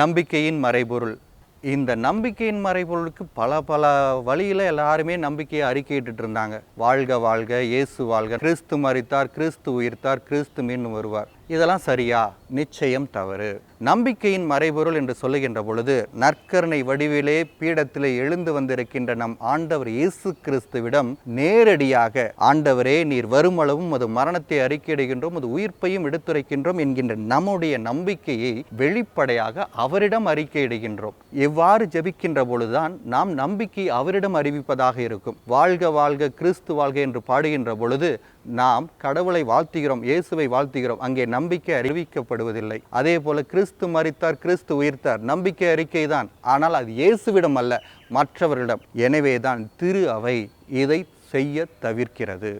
நம்பிக்கையின் மறைபொருள். இந்த நம்பிக்கையின் மறைபொருளுக்கு பல பல வழியில் எல்லாருமே நம்பிக்கையை அறிக்கையிட்டு இருந்தாங்க. வாழ்க வாழ்க இயேசு வாழ்க. கிறிஸ்து மறித்தார் கிறிஸ்து உயிர்த்தார் கிறிஸ்து மீண்டும் வருவார். இதெல்லாம் சரியா? நிச்சயம் தவறு. நம்பிக்கையின் மறைபொருள் என்று சொல்லுகின்ற பொழுது நற்கருணை வடிவிலே பீடத்திலே எழுந்து வந்திருக்கின்ற நம் ஆண்டவர் இயேசு கிறிஸ்துவிடம் நேரடியாக ஆண்டவரே நீர் வருமளவும் அது மரணத்தை அறிக்கையிடுகின்றோம் அது உயிர்ப்பையும் எடுத்துரைக்கின்றோம் என்கின்ற நம்முடைய நம்பிக்கையை வெளிப்படையாக அவரிடம் அறிக்கையிடுகின்றோம். எவ்வாறு ஜபிக்கின்ற பொழுதுதான் நாம் நம்பிக்கை அவரிடம் அறிவிப்பதாக இருக்கும். வாழ்க வாழ்க கிறிஸ்து வாழ்க என்று பாடுகின்ற பொழுது நாம் கடவுளை வாழ்த்துகிறோம் இயேசுவை வாழ்த்துகிறோம். அங்கே நம்பிக்கை அறிவிக்கப்படுவதில்லை. அதே போல கிறிஸ்து மறித்தார் கிறிஸ்து உயிர்த்தார். நம்பிக்கை அறிக்கை தான் ஆனால் அது இயேசுவிடம் அல்ல மற்றவர்களிடம். எனவேதான் திரு அவை இதை செய்ய தவிர்க்கிறது.